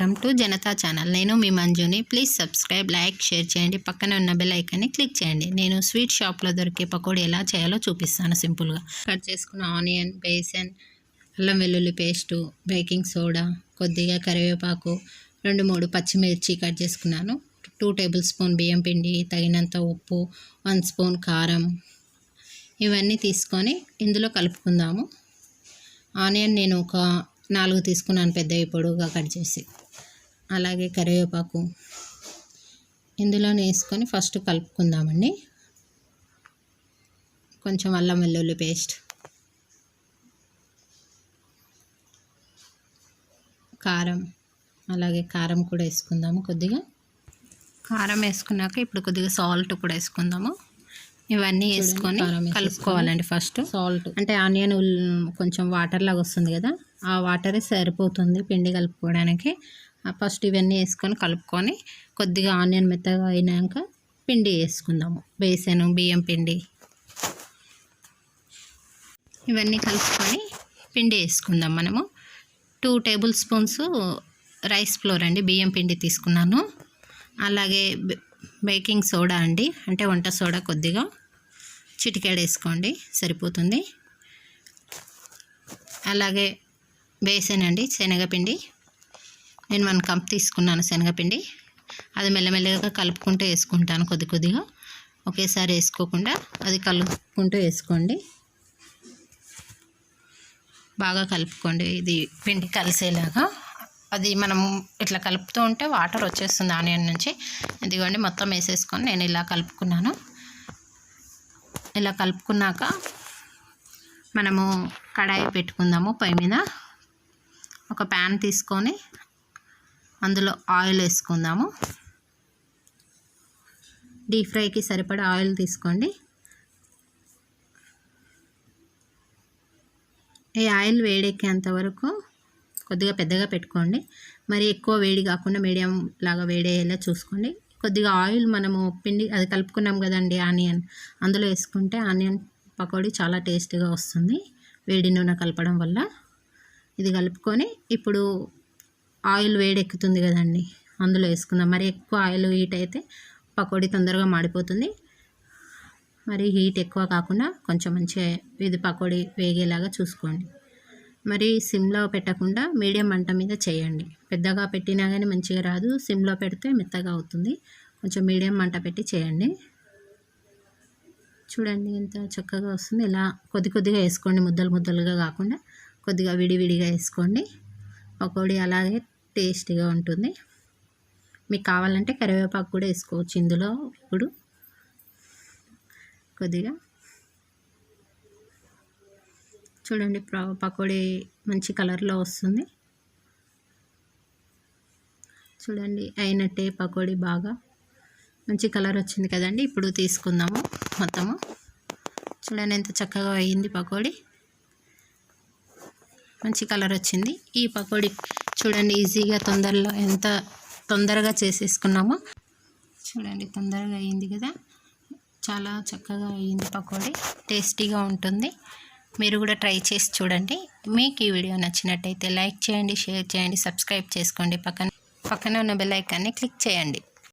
Welcome to Janata channel. నేను మీ మంజుని. ప్లీజ్ సబ్స్క్రైబ్ లైక్ షేర్ చేయండి. పక్కన ఉన్న బెల్ ఐకాన్ని క్లిక్ చేయండి. నేను స్వీట్ షాప్లో దొరికే పకోడీ ఎలా చేయాలో చూపిస్తాను సింపుల్గా. కట్ చేసుకున్న ఆనియన్ బేసన్ అల్లం వెల్లుల్లి పేస్టు బేకింగ్ సోడా కొద్దిగా కరివేపాకు రెండు మూడు పచ్చిమిర్చి కట్ చేసుకున్నాను. టూ టేబుల్ స్పూన్ బియ్యం పిండి తగినంత ఉప్పు వన్ స్పూన్ కారం. ఇవన్నీ తీసుకొని ఇందులో కలుపుకుందాము. ఆనియన్ నేను ఒక నాలుగు తీసుకున్నాను పెద్దవి పొడుగుగా కట్ చేసి. అలాగే కరివేపాకు ఇందులోనే వేసుకొని ఫస్ట్ కలుపుకుందామండి. కొంచెం అల్లం వెల్లుల్లి పేస్ట్ కారం అలాగే కారం కూడా వేసుకుందాము కొద్దిగా. కారం వేసుకున్నాక ఇప్పుడు కొద్దిగా సాల్ట్ కూడా వేసుకుందాము. ఇవన్నీ వేసుకొని కలుపుకోవాలండి ఫస్ట్ సాల్ట్. అంటే ఆనియన్ కొంచెం వాటర్ లాగా వస్తుంది కదా ఆ వాటరే సరిపోతుంది పిండి కలుపుకోవడానికి. ఫస్ట్ ఇవన్నీ వేసుకొని కలుపుకొని కొద్దిగా ఆనియన్ మెత్తగా అయినాక పిండి వేసుకుందాము బేసను బియ్యం పిండి. ఇవన్నీ కలుపుకొని పిండి వేసుకుందాం మనము. Two table spoons rice flour అండి బియ్యం పిండి తీసుకున్నాను. అలాగే బేకింగ్ సోడా అండి అంటే వంట సోడా కొద్దిగా. చిటికాడ వేసుకోండి సరిపోతుంది. అలాగే వేసానండి శనగపిండి. నేను వన్ కప్ తీసుకున్నాను శనగపిండి. అది మెల్లమెల్లగా కలుపుకుంటూ వేసుకుంటాను కొద్ది కొద్దిగా. ఒకేసారి వేసుకోకుండా అది కలుపుకుంటూ వేసుకోండి. బాగా కలుపుకోండి. ఇది పిండి కలిసేలాగా. అది మనం ఇట్లా కలుపుతూ ఉంటే వాటర్ వచ్చేస్తుంది ఆనియన్ నుంచి. ఇదిగోండి మొత్తం వేసేసుకొని నేను ఇలా కలుపుకున్నాను. ఇలా కలుపుకున్నాక మనము కడాయి పెట్టుకుందాము పై మీద. ఒక ప్యాన్ తీసుకొని అందులో ఆయిల్ వేసుకుందాము. డీప్ ఫ్రైకి సరిపడా ఆయిల్ తీసుకోండి. ఈ ఆయిల్ వేడెక్కేంత వరకు కొద్దిగా పెద్దగా పెట్టుకోండి. మరి ఎక్కువ వేడి కాకుండా మీడియం లాగా వేడేలా చూసుకోండి. కొద్దిగా ఆయిల్ మనము పిండి అది కలుపుకున్నాం కదండి ఆనియన్. అందులో వేసుకుంటే ఆనియన్ పకోడీ చాలా టేస్టీగా వస్తుంది వేడి నూనె కలపడం వల్ల. ఇది కలుపుకొని ఇప్పుడు ఆయిల్ వేడెక్కుతుంది కదండి అందులో వేసుకుందాం. మరి ఎక్కువ ఆయిల్ హీట్ అయితే పకోడీ తొందరగా మాడిపోతుంది. మరి హీట్ ఎక్కువ కాకుండా కొంచెం మంచిగా ఇది పకోడీ వేగేలాగా చూసుకోండి. మరి సిమ్లో పెట్టకుండా మీడియం మంట మీద చేయండి. పెద్దగా పెట్టినా కానీ మంచిగా రాదు. సిమ్లో పెడితే మెత్తగా అవుతుంది. కొంచెం మీడియం మంట పెట్టి చేయండి. చూడండి ఎంత చక్కగా వస్తుంది. ఇలా కొద్ది కొద్దిగా వేసుకోండి. ముద్దలు ముద్దలుగా కాకుండా కొద్దిగా విడివిడిగా వేసుకోండి. పకోడీ అలాగే టేస్టీగా ఉంటుంది. మీకు కావాలంటే కరివేపాకు కూడా వేసుకోవచ్చు ఇందులో. ఇప్పుడు కొద్దిగా చూడండి పకోడీ మంచి కలర్లో వస్తుంది. చూడండి అయినట్టే పకోడీ బాగా. మంచి కలర్ వచ్చింది కదండి ఇప్పుడు తీసుకుందాము మొత్తము. చూడండి ఎంత చక్కగా అయ్యింది పకోడీ. మంచి కలర్ వచ్చింది. ఈ పకోడీ చూడండి ఈజీగా తొందరలో ఎంత తొందరగా చేసేసుకున్నామో. చూడండి తొందరగా అయ్యింది కదా. చాలా చక్కగా అయ్యింది పకోడీ. టేస్టీగా ఉంటుంది. మీరు కూడా ట్రై చేసి చూడండి. మీకు ఈ వీడియో నచ్చినట్టయితే లైక్ చేయండి షేర్ చేయండి సబ్స్క్రైబ్ చేసుకోండి. పక్కన పక్కన ఉన్న బెల్ ఐకాన్ని క్లిక్ చేయండి.